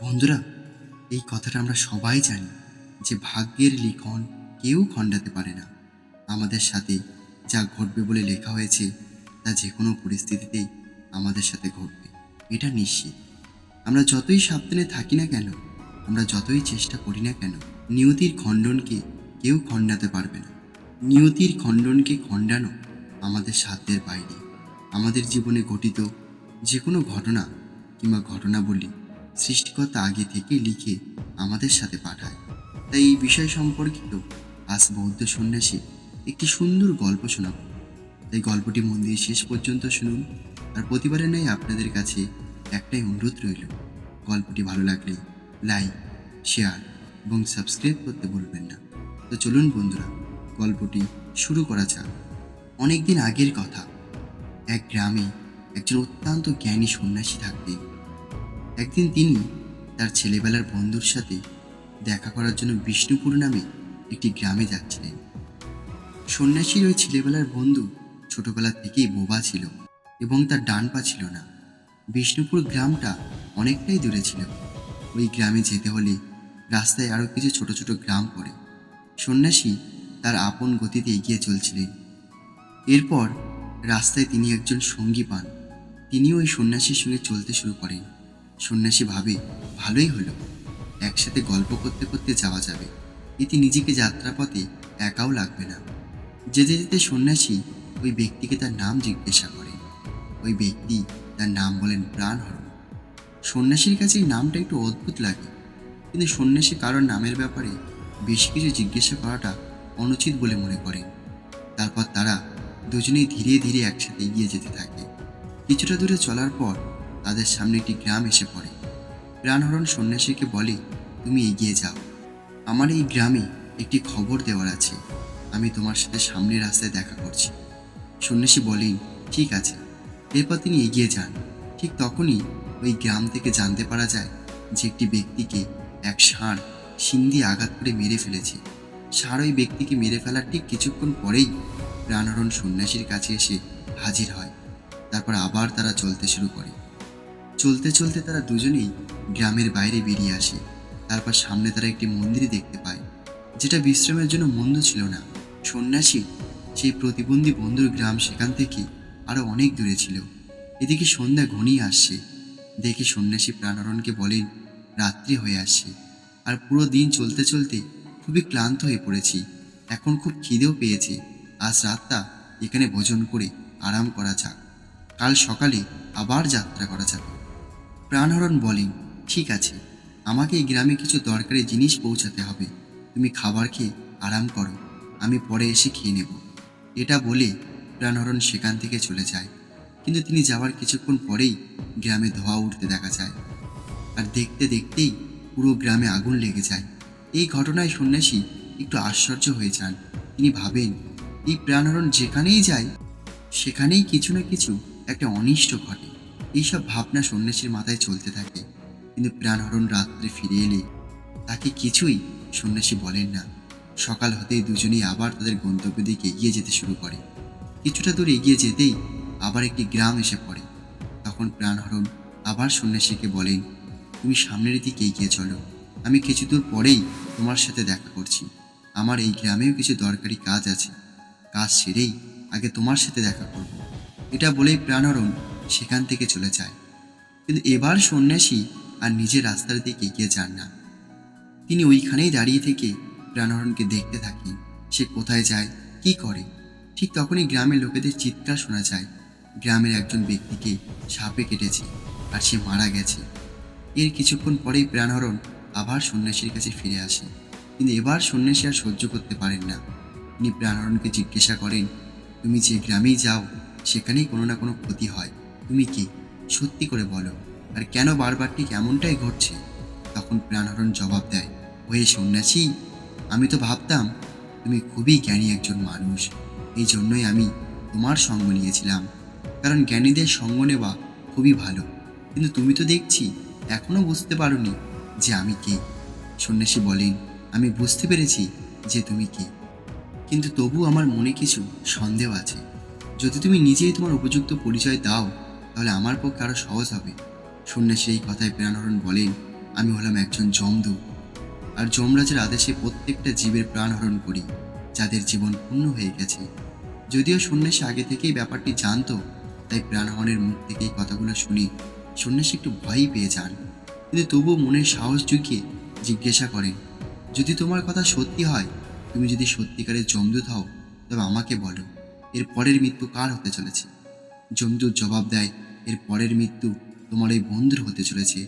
বন্ধুরা, এই কথাটা আমরা সবাই জানি যে ভাগ্যের লিখন কেউ খণ্ডাতে পারে না। আমাদের সাথে যা ঘটবে বলে লেখা হয়েছে, তা যে কোনো পরিস্থিতিতেই আমাদের সাথে ঘটবে, এটা নিশ্চিত। আমরা যতই সাবধানে থাকি না কেন, আমরা যতই চেষ্টা করি না কেন, নিয়তির খণ্ডনকে কেউ খণ্ডাতে পারবে না। নিয়তির খণ্ডনকে খণ্ডানো আমাদের সাধ্যের বাইরে। আমাদের জীবনে ঘটিত যে কোনো ঘটনা কিংবা ঘটনাবলী সৃষ্টিকর্তা আগে থেকে লিখে আমাদের সাথে পাঠায়। তাই এই বিষয় সম্পর্কিত আজ বৌদ্ধ সন্ন্যাসী একটি সুন্দর গল্প শোনাব। তাই গল্পটি মন দিয়ে শেষ পর্যন্ত শুনুন আর প্রতিবারে ন্যায় আপনাদের কাছে একটাই অনুরোধ রইল, গল্পটি ভালো লাগলে লাইক, শেয়ার এবং সাবস্ক্রাইব করতে ভুলবেন না। তো চলুন বন্ধুরা, গল্পটি শুরু করা যাক। অনেকদিন আগের কথা, এক গ্রামে একজন অত্যন্ত জ্ঞানী সন্ন্যাসী থাকতেন। একদিন তিনি তার ছেলেবেলার বন্ধুর সাথে দেখা করার জন্য বিষ্ণুপুর নামে একটি গ্রামে যাচ্ছিলেন। সন্ন্যাসীর ওই ছেলেবেলার বন্ধু ছোটবেলা থেকেই বোবা ছিল এবং তার ডান পা ছিল না। বিষ্ণুপুর গ্রামটা অনেকটাই দূরে ছিল। ওই গ্রামে যেতে হলে রাস্তায় আরও কিছু ছোট ছোট গ্রাম পড়ে। সন্ন্যাসী তার আপন গতিতে এগিয়ে চলছিলেন। এরপর রাস্তায় তিনি একজন সঙ্গী পান। তিনিও ওই সন্ন্যাসীর সঙ্গে চলতে শুরু করেন। সন্ন্যাসী ভাবে, ভালোই হলো। একসাথে গল্প করতে করতে যাওয়া যাবে। এতে নিজেকে যাত্রাপথে একাও লাগবে না। যেতে যেতে সন্ন্যাসী ওই ব্যক্তিকে তার নাম জিজ্ঞাসা করে। ওই ব্যক্তি তার নাম বলেন প্রাণহরণ। সন্ন্যাসীর কাছে এই নামটা একটু অদ্ভুত লাগে। কিন্তু সন্ন্যাসী কারোর নামের ব্যাপারে বেশি কিছু জিজ্ঞাসা করাটা অনুচিত বলে মনে করেন। তারপর তারা দুজনেই ধীরে ধীরে একসাথে এগিয়ে যেতে থাকে। কিছুটা দূরে চলার পর তাদের সামনে একটি গ্রাম এসে পড়ে। প্রাণহরণ সন্ন্যাসীকে বলে, তুমি এগিয়ে যাও। আমার এই গ্রামে একটি খবর দেওয়ার আছে। আমি তোমার সাথে সামনের রাস্তায় দেখা করছি। সন্ন্যাসী বলেন, ঠিক আছে। এরপর তিনি এগিয়ে যান। ঠিক তখনই ওই গ্রাম থেকে জানতে পারা যায় যে একটি ব্যক্তিকে এক ষাঁড় সিন্ধি আঘাত করে মেরে ফেলেছে। ষাঁড় ওই ব্যক্তিকে মেরে ফেলার ঠিক কিছুক্ষণ পরেই প্রাণহরণ সন্ন্যাসীর কাছে এসে হাজির হয়। তারপর আবার তারা চলতে শুরু করে। চলতে চলতে তারা দুজনেই গ্রামের বাইরে বেরিয়ে আসে। তারপর সামনে তারা একটি মন্দির দেখতে পায়, যেটা বিশ্রামের জন্য মন্দ ছিল না। সন্ন্যাসী সেই প্রতিবন্ধী বন্ধুর গ্রাম সেখান থেকে আরও অনেক দূরে ছিল। এদিকে সন্ধ্যা ঘনিয়ে আসছে। দেখে সন্ন্যাসী প্রাণহরণকে বলেন, রাত্রি হয়ে আসছে। আর পুরো দিন চলতে চলতে খুবই ক্লান্ত হয়ে পড়েছি। এখন খুব খিদেও পেয়েছে। আজ রাতটা এখানে ভোজন করে আরাম করা যাক। কাল সকালে আবার যাত্রা করা যাবে। প্রাণহরণ বলেন, ঠিক আছে, আমাকে এই গ্রামে কিছু দরকারি জিনিস পৌঁছাতে হবে, তুমি খাবার খেয়ে আরাম করো, আমি পরে এসে খেয়ে নেব। এটা বলে প্রাণহরণ সেখান থেকে চলে যায়। কিন্তু তিনি যাওয়ার কিছুক্ষণ পরেই গ্রামে ধোয়া উঠতে দেখা যায়। আর দেখতে দেখতেই পুরো গ্রামে আগুন লেগে যায়। এই ঘটনায় সন্ন্যাসী একটু আশ্চর্য হয়ে যান। তিনি ভাবেন, এই প্রাণহরণ যেখানেই যায়, সেখানেই কিছু না কিছু একটা অনিষ্ট ঘটে। এইসব ভাবনা সন্ন্যাসীর মাথায় চলতে থাকে। কিন্তু প্রাণহরণ রাত্রে ফিরে এলে তাকে কিছুই সন্ন্যাসী বলেন না। সকাল হতেই দুজনেই আবার তাদের গন্তব্যের দিকে এগিয়ে যেতে শুরু করে। কিছুটা দূর এগিয়ে যেতেই আবার একটি গ্রাম এসে পড়ে। তখন প্রাণহরণ আবার সন্ন্যাসীকে বলেন, তুমি সামনের দিকে এগিয়ে চলো। আমি কিছু দূর পরেই তোমার সাথে দেখা করছি। আমার এই গ্রামেও কিছু দরকারি কাজ আছে। কাজ সেরেই আগে তোমার সাথে দেখা করব। এটা বলেই প্রাণহরণ সেখান থেকে চলে যায়। কিন্তু এবার সন্ন্যাসী আর নিজের রাস্তার দিকে এগিয়ে যান না। তিনি ওইখানেই দাঁড়িয়ে থেকে প্রাণহরণকে দেখতে থাকেন সে কোথায় যায়, কি করে। ঠিক তখনই গ্রামের লোকেদের চিৎকার শোনা যায়। গ্রামের একজন ব্যক্তিকে সাপে কেটেছে আর সে মারা গেছে। এর কিছুক্ষণ পরেই প্রাণহরণ আবার সন্ন্যাসীর কাছে ফিরে আসে। কিন্তু এবার সন্ন্যাসী আর সহ্য করতে পারেন না। তিনি প্রাণহরণকে জিজ্ঞাসা করেন, তুমি যে গ্রামেই যাও, সেখানেই কোনো না কোনো ক্ষতি হয়। তুমি কি? সত্যি করে বলো। আর কেন বারবার ঠিক এমনটাই ঘটছে? তখন প্রাণহরণ জবাব দেয়, ওহে সন্ন্যাসী, আমি তো ভাবতাম তুমি খুবই জ্ঞানী একজন মানুষ। এই জন্যই আমি তোমার সঙ্গ নিয়েছিলাম। কারণ জ্ঞানীদের সঙ্গ নেওয়া খুবই ভালো। কিন্তু তুমি তো দেখছি এখনও বুঝতে পারোনি যে আমি কে। সন্ন্যাসী বলেন, আমি বুঝতে পেরেছি যে তুমি কে। কিন্তু তবু আমার মনে কিছু সন্দেহ আছে। যদি তুমি নিজেই তোমার উপযুক্ত পরিচয় দাও তাহলে আমার পক্ষে আরও সহজ হবে। সন্ন্যাসী এই কথায় প্রাণহরণ বলেন, আমি হলাম একজন জমদূত আর যমরাজের আদেশে প্রত্যেকটা জীবের প্রাণহরণ করি, যাদের জীবন পূর্ণ হয়ে গেছে। যদিও সন্ন্যাসী আগে থেকেই ব্যাপারটি জানতো, তাই প্রাণহরণের মুখ থেকে এই কথাগুলো শুনি। সন্ন্যাসী একটু ভয়ই পেয়ে যান। কিন্তু তবুও মনের সাহস জুগিয়ে জিজ্ঞাসা করেন, যদি তোমার কথা সত্যি হয়, তুমি যদি সত্যিকারের জমদূত হও, তবে আমাকে বলো, এর পরের মৃত্যু কার হতে চলেছে? জমদূত জবাব দেয়, এর পরের মৃত্যু তোমার এই বন্ধুর হতে চলেছে,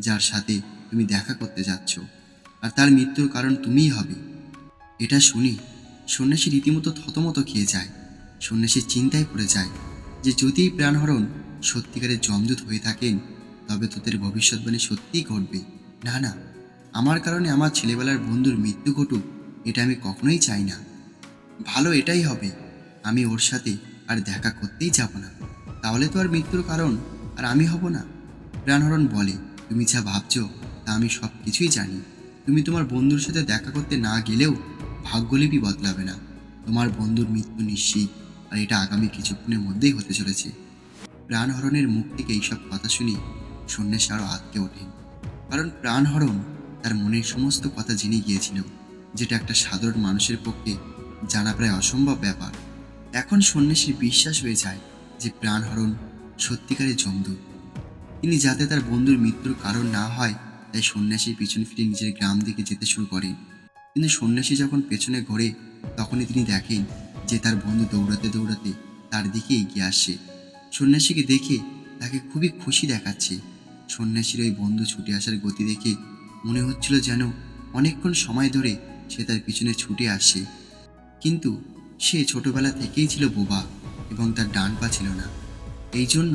যার সাথে তুমি দেখা করতে যাচ্ছ। আর তার মৃত্যুর কারণ তুমিই হবে এটা শুনি সন্ন্যাসী রীতিমতো থতমত খেয়ে যায়। সন্ন্যাসী চিন্তায় পড়ে যায় যে যদি প্রাণহরণ সত্যিকারের জমদূত হয়ে থাকেন, তবে তোদের ভবিষ্যৎবাণী সত্যিই ঘটবে। না না, আমার কারণে আমার ছেলেবেলার বন্ধুর মৃত্যু ঘটুক, এটা আমি কখনোই চাই না। ভালো এটাই হবে, আমি ওর সাথে আর দেখা করতেই যাব না। তাহলে তো আর মৃত্যুর কারণ, আর আমি হব না। প্রাণহরণ বলে, তুমি যা ভাবছ, তা আমি সব কিছুই জানি। তুমি তোমার বন্ধুর সাথে দেখা করতে না গেলেও ভাগ্যলিপি বদলাবে না। তোমার বন্ধুর মৃত্যু নিশ্চিত, আর এটা আগামী কিছুক্ষণের মধ্যেই হতে চলেছে। প্রাণহরণের মুখ থেকে এইসব কথা শুনি সন্ন্যাসী আরও আটকে ওঠেন কারণ প্রাণহরণ তার মনের সমস্ত কথা জেনে গিয়েছিল, যেটা একটা সাধারণ মানুষের পক্ষে জানা প্রায় অসম্ভব ব্যাপার। এখন সন্ন্যাসীর বিশ্বাস হয়ে যায় যে প্রাণহরণ সত্যিকারের জমদূত তিনি যাতে তার বন্ধুর মৃত্যুর কারণ না হয়, তাই সন্ন্যাসীর পিছন ফিরে নিজের গ্রাম দিকে যেতে শুরু করেন কিন্তু সন্ন্যাসী যখন পেছনে ঘোরে, তখনই তিনি দেখেন যে তার বন্ধু দৌড়াতে দৌড়াতে তার দিকে এগিয়ে আসছে। সন্ন্যাসীকে দেখে তাকে খুবই খুশি দেখাচ্ছে। সন্ন্যাসীর ওই বন্ধু ছুটে আসার গতি দেখে মনে হচ্ছিল যেন অনেকক্ষণ সময় ধরে সে তার পিছনে ছুটে আসে কিন্তু সে ছোটবেলা থেকেই ছিল বোবা। এবং তার ডান পা ছিল না। এই জন্য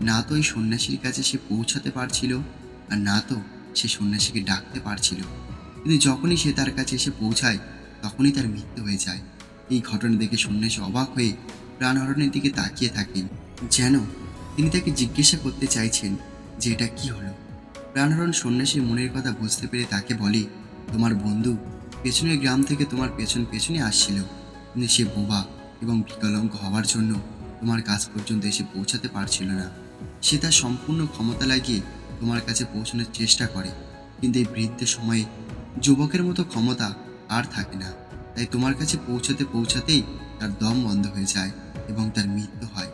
না তো ওই সন্ন্যাসীর কাছে সে পৌঁছাতে পারছিল আর না তো সে সন্ন্যাসীকে ডাকতে পারছিল। কিন্তু যখনই সে তার কাছে এসে পৌঁছায়, তখনই তার মৃত্যু হয়ে যায়। এই ঘটনা দেখে সন্ন্যাসী অবাক হয়ে প্রাণহরণের দিকে তাকিয়ে থাকেন। যেন তিনি তাকে জিজ্ঞাসা করতে চাইছেন যে এটা কি হলো? প্রাণহরণ সন্ন্যাসীর মনের কথা বুঝতে পেরে তাকে বলে, তোমার বন্ধু পেছনের গ্রাম থেকে তোমার পেছন পেছনে আসছিল। কিন্তু সে বোবা এবং বিকলাঙ্গ হওয়ার জন্য তোমার কাছ পর্যন্ত এসে পৌঁছাতে পারছিল না। সে তার সম্পূর্ণ ক্ষমতা লাগিয়ে তোমার কাছে পৌঁছানোর চেষ্টা করে। কিন্তু এই বৃদ্ধ সময়ে যুবকের মতো ক্ষমতা আর থাকে না। তাই তোমার কাছে পৌঁছাতে পৌঁছাতেই তার দম বন্ধ হয়ে যায় এবং তার মৃত্যু হয়।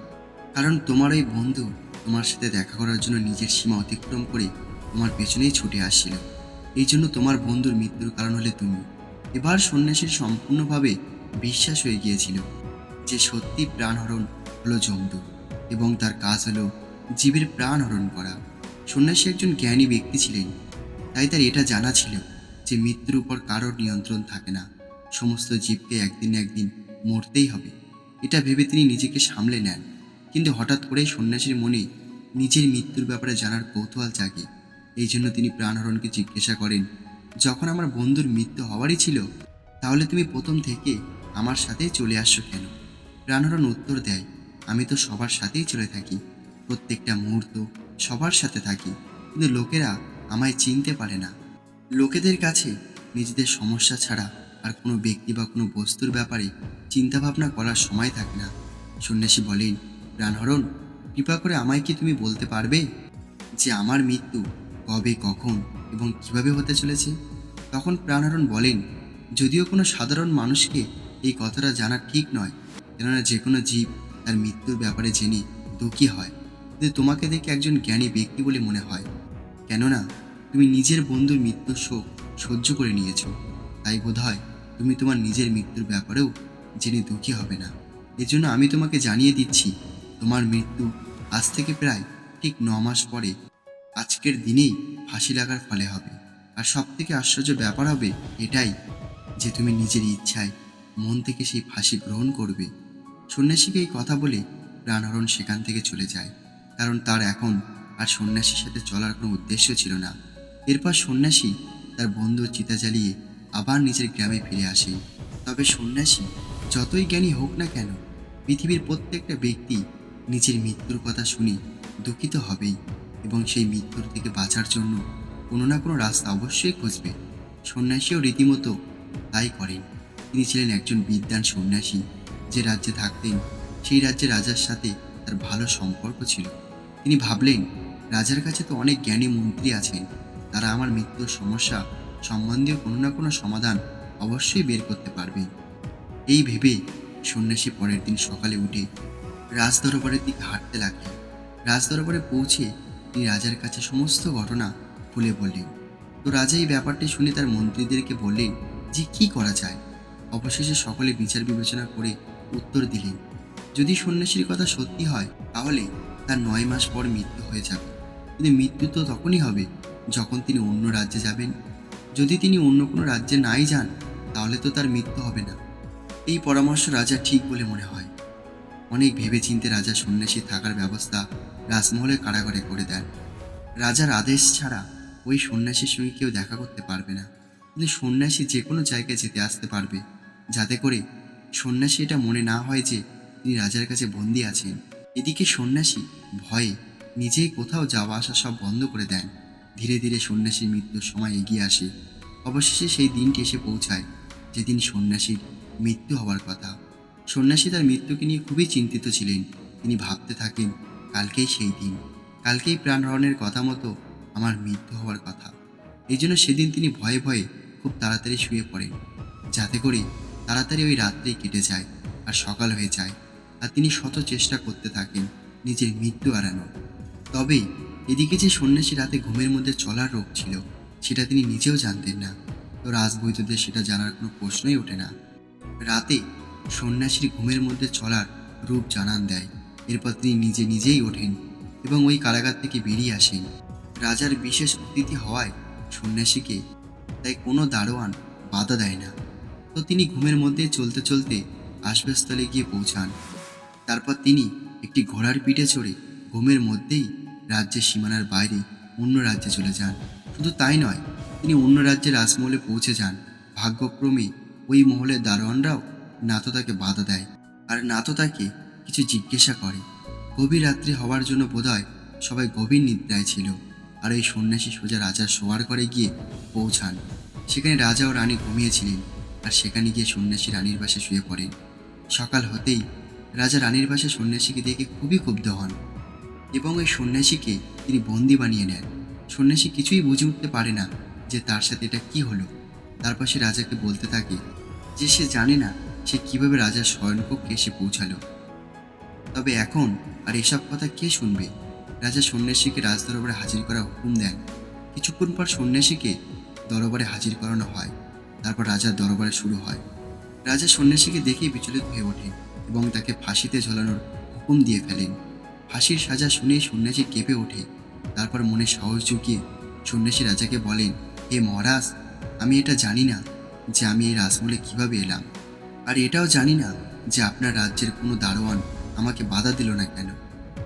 কারণ তোমার ওই বন্ধু তোমার সাথে দেখা করার জন্য নিজের সীমা অতিক্রম করে তোমার পেছনেই ছুটে আসছিল। এই জন্য তোমার বন্ধুর মৃত্যুর কারণ হলে তুমি। এবার সন্ন্যাসীর সম্পূর্ণভাবে বিশ্বাস হয়ে গিয়েছিল। যে সত্যি প্রাণহরণ হলো জমদু এবং তার কাজ হলো জীবের প্রাণ হরণ করা। সন্ন্যাসী একজন জ্ঞানী ব্যক্তি ছিলেন, তাই তার এটা জানা ছিল যে মৃত্যুর উপর কারোর নিয়ন্ত্রণ থাকে না। সমস্ত জীবকে একদিন একদিন মরতেই হবে। এটা ভেবে তিনি নিজেকে সামলে নেন। কিন্তু হঠাৎ করেই সন্ন্যাসীর মনে নিজের মৃত্যুর ব্যাপারে জানার কৌতূহল জাগে। এই জন্য তিনি প্রাণহরণকে জিজ্ঞাসা করেন, যখন আমার বন্ধুর মৃত্যু হওয়ারই ছিল, তাহলে তুমি প্রথম থেকে আমার সাথেই চলে আসছো কেন? প্রাণহরণ উত্তর দেয়। আমি তো সবার সাথেই চলে থাকি। প্রত্যেকটা মুহূর্ত সবার সাথে থাকি। কিন্তু লোকেরা আমায় চিনতে পারে না। লোকেদের কাছে নিজেদের সমস্যা ছাড়া আর কোনো ব্যক্তি বা কোনো বস্তুর ব্যাপারে চিন্তাভাবনা করার সময় থাকে না। সন্ন্যাসী বলেন প্রাণহরণ কৃপা করে আমায় কি তুমি বলতে পারবে যে আমার মৃত্যু কবে, কখন এবং কীভাবে হতে চলেছে? তখন প্রাণহরণ বলেন, যদিও কোনো সাধারণ মানুষকে এই কথাটা জানা ঠিক নয় কেননা যে কোনো জীব তার মৃত্যুর ব্যাপারে জেনে দুঃখী হয়। কিন্তু তোমাকে দেখে একজন জ্ঞানী ব্যক্তি বলে মনে হয়, কেননা তুমি নিজের বন্ধুর মৃত্যুর শোক সহ্য করে নিয়েছ, তাই বোধ হয় তুমি তোমার নিজের মৃত্যুর ব্যাপারেও জেনে দুঃখী হবে না। এজন্য আমি তোমাকে জানিয়ে দিচ্ছি, তোমার মৃত্যু আজ থেকে প্রায় ঠিক ন মাস পরে আজকের দিনেই ফাঁসি লাগার ফলে হবে। আর সব থেকে আশ্চর্য ব্যাপার হবে এটাই যে তুমি নিজের ইচ্ছায় মন থেকে সেই ফাঁসি গ্রহণ করবে। সন্ন্যাসীকে এই কথা বলে প্রাণহরণ সেখান থেকে চলে যায়। কারণ তার এখন আর সন্ন্যাসীর সাথে চলার কোনো উদ্দেশ্য ছিল না। এরপর সন্ন্যাসী তার বন্ধুর চিতা জ্বালিয়ে আবার নিজের গ্রামে ফিরে আসে। তবে সন্ন্যাসী যতই জ্ঞানী হোক না কেন, পৃথিবীর প্রত্যেকটা ব্যক্তি নিজের মৃত্যুর কথা শুনে দুঃখিত হবেই এবং সেই মৃত্যুর থেকে বাঁচার জন্য কোনো না কোনো রাস্তা অবশ্যই খুঁজবে। সন্ন্যাসীও রীতিমতো তাই করেন। তিনি ছিলেন একজন বিদ্যান সন্ন্যাসী। যে রাজ্যে থাকতেন, সেই রাজ্যের রাজার সাথে তার ভালো সম্পর্ক ছিল। তিনি ভাবলেন, রাজার কাছে তো অনেক জ্ঞানী মন্ত্রী আছেন। তারা আমার মৃত্যুর সমস্যা সম্বন্ধীয় কোনো না কোনো সমাধান অবশ্যই বের করতে পারবে এই ভেবে সন্ন্যাসী পরের দিন সকালে উঠে রাজদরবারের দিকে হাঁটতে লাগলেন। রাজদরবারে পৌঁছে তিনি রাজার কাছে সমস্ত ঘটনা খুলে বললেন। তো রাজা এই ব্যাপারটি শুনে তার মন্ত্রীদেরকে বললেন যে, কি করা যায়? অবশেষে সকলে বিচার বিবেচনা করে উত্তর দিলেন যদি সন্ন্যাসীর কথা সত্যি হয়, তাহলে তার নয় মাস পর মৃত্যু হয়ে যাবে। কিন্তু মৃত্যু তো তখনই হবে, যখন তিনি অন্য রাজ্যে যাবেন। যদি তিনি অন্য কোনো রাজ্যে নাই যান, তাহলে তো তার মৃত্যু হবে না। এই পরামর্শ রাজা ঠিক বলে মনে হয়। অনেক ভেবেচিন্তে রাজা সন্ন্যাসী থাকার ব্যবস্থা রাজমহলের কারাগারে করে দেন। রাজার আদেশ ছাড়া ওই সন্ন্যাসীর সঙ্গে কেউ দেখা করতে পারবে না। কিন্তু সন্ন্যাসী যে কোনো জায়গায় যেতে আসতে পারবে, যাতে করে সন্ন্যাসী এটা মনে না হয় যে তিনি রাজার কাছে বন্দি আছেন। এদিকে সন্ন্যাসী ভয়ে নিজেই কোথাও যাওয়া আসা সব বন্ধ করে দেন। ধীরে ধীরে সন্ন্যাসীর মৃত্যুর সময় এগিয়ে আসে। অবশেষে সেই দিনটি এসে পৌঁছায় যেদিন সন্ন্যাসীর মৃত্যু হওয়ার কথা। সন্ন্যাসী তার মৃত্যুকে নিয়ে খুবই চিন্তিত ছিলেন। তিনি ভাবতে থাকেন, কালকেই সেই দিন। কালকেই প্রাণহরণের কথা মতো আমার মৃত্যু হওয়ার কথা। এই জন্য সেদিন তিনি ভয়ে ভয়ে খুব তাড়াতাড়ি শুয়ে পড়েন। যাতে করে তাড়াতাড়ি ওই রাত্রেই কেটে যায় আর সকাল হয়ে যায় আর তিনি শত চেষ্টা করতে থাকেন নিজের মৃত্যু এড়ানোর। তবে এদিকে যে সন্ন্যাসী রাতে ঘুমের মধ্যে চলার রোগ ছিল, সেটা তিনি নিজেও জানতেন না। তো রাজবৈদ্যদের সেটা জানার কোনো প্রশ্নই ওঠে না। রাতে সন্ন্যাসীর ঘুমের মধ্যে চলার রূপ জানান দেয়। এরপর তিনি নিজে নিজেই ওঠেন এবং ওই কারাগার থেকে বেরিয়ে আসেন। রাজার বিশেষ অতিথি হওয়ায় সন্ন্যাসীকে তাই কোনো দারোয়ান বাধা দেয় না। তো তিনি ঘুমের মধ্যে চলতে চলতে আশ্রয়স্থলে গিয়ে পৌঁছান। তারপর তিনি একটি ঘোড়ার পিঠে চড়ে ঘুমের মধ্যেই রাজ্যের সীমানার বাইরে অন্য রাজ্যে চলে যান। শুধু তাই নয়, তিনি অন্য রাজ্যের রাজমহলে পৌঁছে যান। ভাগ্যক্রমে ওই মহলের দারোয়ানরাও না তো তাকে বাধা দেয় আর না তো তাকে কিছু জিজ্ঞাসা করে। গভীর রাত্রি হওয়ার জন্য বোধহয় সবাই গভীর নিদ্রায় ছিল আর এই সন্ন্যাসী সোজা রাজার শোয়ার ঘরে গিয়ে পৌঁছান। সেখানে রাজা ও রানী ঘুমিয়েছিলেন। আর সেখানে গিয়ে সন্ন্যাসী রানীর বাসে শুয়ে পড়েন সকাল হতেই রাজা রানীর পাশে সন্ন্যাসীকে দেখে খুবই ক্ষুব্ধ হন এবং ওই সন্ন্যাসীকে তিনি বন্দি বানিয়ে নেন। সন্ন্যাসী কিছুই বুঝে উঠতে পারে না যে তার সাথে এটা কি হলো। তারপর সে রাজাকে বলতে থাকে যে সে জানে না সে কীভাবে রাজার শয়নকক্ষে এসে পৌঁছালো। তবে এখন আর এসব কথা কে শুনবে? রাজা সন্ন্যাসীকে রাজদরবারে হাজির করা হুকুম দেন। কিছুক্ষণ পর সন্ন্যাসীকে দরবারে হাজির করানো হয়। তারপর রাজার দরবারে শুরু হয়। রাজা সন্ন্যাসীকে দেখেই বিচলিত হয়ে ওঠে এবং তাকে ফাঁসিতে ঝোলানোর হুকুম দিয়ে ফেলেন। ফাঁসির সাজা শুনে সন্ন্যাসী কেঁপে ওঠে। তারপর মনে সাহস জুগিয়ে সন্ন্যাসী রাজাকে বলেন, হে মহারাজ, আমি এটা জানি না যে আমি এই রাজমহলে কীভাবে এলাম। আর এটাও জানি না যে আপনার রাজ্যের কোনো দারোয়ান আমাকে বাধা দিল না কেন।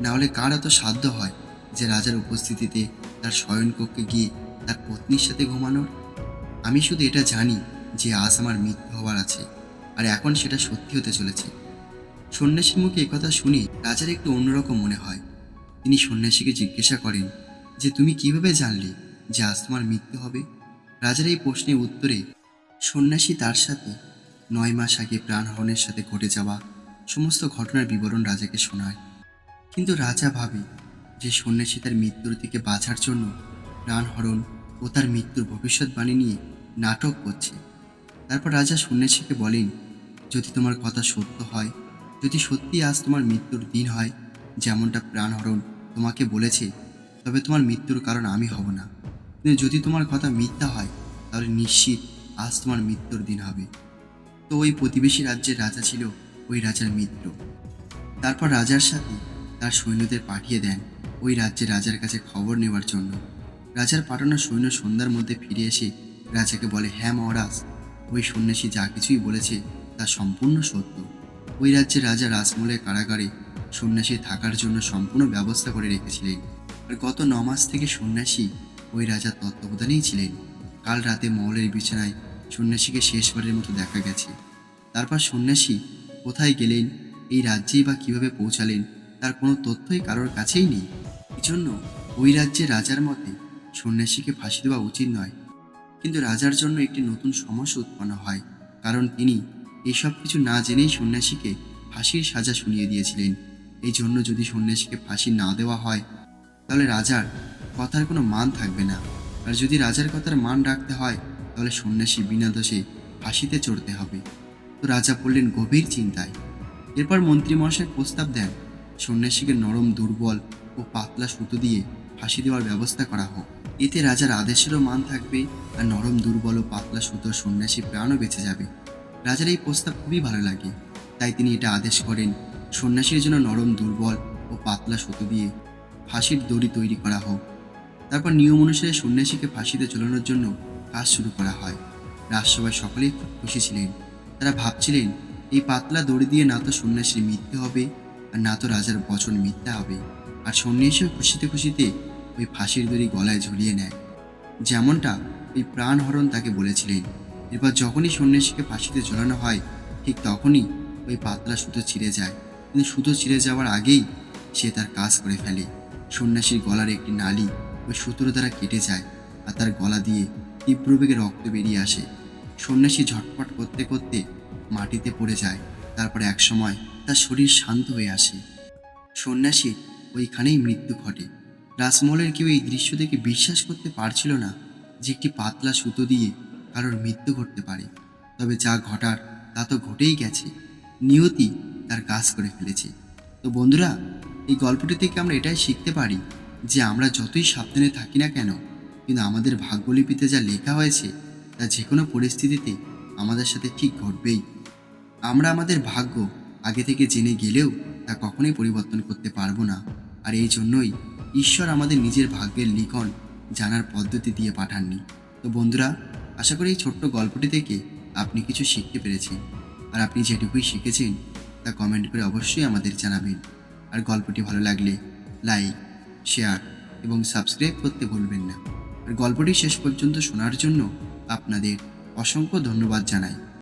না হলে কার এত সাধ্য হয় যে রাজার উপস্থিতিতে তার শয়নকক্ষে গিয়ে তার পত্নীর সাথে ঘুমানোর? আমি শুধু এটা জানি যে আজ আমার মৃত্যু হওয়ার আছে, আর এখন সেটা সত্যি হতে চলেছে। সন্ন্যাসীর মুখে একথা শুনে রাজার একটু অন্যরকম মনে হয়। তিনি সন্ন্যাসীকে জিজ্ঞাসা করেন যে, তুমি কীভাবে জানলে যে আজ তোমার মৃত্যু হবে? রাজার এই প্রশ্নের উত্তরে, সন্ন্যাসী তার সাথে নয় মাস আগে প্রাণহরণের সাথে ঘটে যাওয়া সমস্ত ঘটনার বিবরণ রাজাকে শোনায়। কিন্তু রাজা ভাবে যে সন্ন্যাসী তার মৃত্যুর থেকে বাঁচার জন্য প্রাণহরণ ও তার মৃত্যুর ভবিষ্যৎবাণী নিয়ে নাটক করছে। তারপর রাজা সন্ন্যাসীকে বলেন, যদি তোমার কথা সত্য হয়, যদি সত্যি আজ তোমার মৃত্যুর দিন হয়, যেমনটা প্রাণহরণ তোমাকে বলেছে, তবে তোমার মৃত্যুর কারণ আমি হব না। কিন্তু যদি তোমার কথা মিথ্যা হয়, তাহলে নিশ্চিত আজ তোমার মৃত্যুর দিন হবে। তো ওই প্রতিবেশী রাজ্যের রাজা ছিল ওই রাজার মিত্র। তারপর রাজার সাথে তার সৈন্যদের পাঠিয়ে দেন ওই রাজ্যের রাজার কাছে খবর নেওয়ার জন্য। রাজার পাঠানো সৈন্য সন্ধ্যার মধ্যে ফিরে এসে রাজাকে বলে হ্যাঁ মহারাজ, ওই সন্ন্যাসী যা কিছুই বলেছে তা সম্পূর্ণ সত্য। ওই রাজ্যের রাজা রাজমহলের কারাগারে সন্ন্যাসী থাকার জন্য সম্পূর্ণ ব্যবস্থা করে রেখেছিলেন। আর গত ন মাস থেকে সন্ন্যাসী ওই রাজার তত্ত্বাবধানেই ছিলেন। কাল রাতে মহলের বিছানায় সন্ন্যাসীকে শেষবারের মতো দেখা গেছে। তারপর সন্ন্যাসী কোথায় গেলেন, এই রাজ্যেই বা কীভাবে পৌঁছালেন, তার কোনো তথ্যই কারোর কাছেই নেই। এজন্য ওই রাজ্যের রাজার মতে সন্ন্যাসীকে ফাঁসি দেওয়া উচিত নয়। কিন্তু রাজার জন্য একটি নতুন সমস্যা উৎপন্ন হয়, কারণ তিনি এইসব কিছু না জেনেই সন্ন্যাসীকে ফাঁসির সাজা শুনিয়ে দিয়েছিলেন। এই জন্য যদি সন্ন্যাসীকে ফাঁসি না দেওয়া হয়, তাহলে রাজার কথার কোনো মান থাকবে না। আর যদি রাজার কথার মান রাখতে হয়, তাহলে সন্ন্যাসী বিনা দোষে ফাঁসিতে চড়তে হবে। তো রাজা পড়লেন গভীর চিন্তায়। এরপর মন্ত্রী প্রস্তাব দেন, সন্ন্যাসীকে নরম, দুর্বল ও পাতলা সুতো দিয়ে ফাঁসি দেওয়ার ব্যবস্থা করা হোক। এতে রাজার আদেশেরও মান থাকবে আর নরম, দুর্বল ও পাতলা সুতোর সন্ন্যাসী প্রাণও বেঁচে যাবে। রাজার এই প্রস্তাব খুবই ভালো লাগে। তাই তিনি এটা আদেশ করেন, সন্ন্যাসীর জন্য নরম, দুর্বল ও পাতলা সুতো দিয়ে ফাঁসির দড়ি তৈরি করা হোক। তারপর নিয়ম অনুসারে সন্ন্যাসীকে ফাঁসিতে ঝোলানোর জন্য কাজ শুরু করা হয়। রাজসভায় সকলেই খুশি ছিলেন। তারা ভাবছিলেন, এই পাতলা দড়ি দিয়ে না তো সন্ন্যাসীর মৃত্যু হবে, আর না তো রাজার বচন মিথ্যা হবে। আর সন্ন্যাসীও খুশিতে খুশিতে ওই ফাঁসির দড়ি গলায় ঝুলিয়ে নেয়। যেমনটা ওই প্রাণহরণ তাকে বলেছিলেন। এরপর যখনই সন্ন্যাসীকে ফাঁসিতে ঝোলানো হয়, ঠিক তখনই ওই পাতলা সুতো ছিঁড়ে যায়। কিন্তু সুতো ছিঁড়ে যাওয়ার আগেই সে তার কাজ করে ফেলে। সন্ন্যাসীর গলার একটি নালি ওই সুতোর দ্বারা কেটে যায় আর তার গলা দিয়ে তীব্র বেগে রক্ত বেরিয়ে আসে। সন্ন্যাসী ঝটপট করতে করতে মাটিতে পড়ে যায়। তারপরে একসময় তার শরীর শান্ত হয়ে আসে। সন্ন্যাসীর ওইখানেই মৃত্যু ঘটে। রাসমহলের কেউ এই দৃশ্য দেখে বিশ্বাস করতে পারছিল না যে একটি পাতলা সুতো দিয়ে কারোর মৃত্যু ঘটতে পারে। তবে যা ঘটার তা তো ঘটেই গেছে। নিয়তি তার কাজ করে ফেলেছে। তো বন্ধুরা, এই গল্পটি থেকে আমরা এটাই শিখতে পারি যে আমরা যতই সাবধানে থাকি না কেন, কিন্তু আমাদের ভাগ্যলিপিতে যা লেখা হয়েছে তা যে কোনো পরিস্থিতিতে আমাদের সাথে ঠিক ঘটবেই। আমরা আমাদের ভাগ্য আগে থেকে জেনে গেলেও তা কখনোই পরিবর্তন করতে পারব না। আর এই জন্যই ঈশ্বর আমাদের নিজের ভাগ্যের লিখন জানার পদ্ধতি দিয়ে পাঠাননি। তো বন্ধুরা, আশা করি এই ছোট্ট গল্পটি থেকে আপনি কিছু শিখতে পেরেছেন। আর আপনি যেটুকুই শিখেছেন, তা কমেন্ট করে অবশ্যই আমাদের জানাবেন। আর গল্পটি ভালো লাগলে লাইক শেয়ার এবং সাবস্ক্রাইব করতে ভুলবেন না। আর গল্পটি শেষ পর্যন্ত শোনার জন্য আপনাদের অসংখ্য ধন্যবাদ জানাই।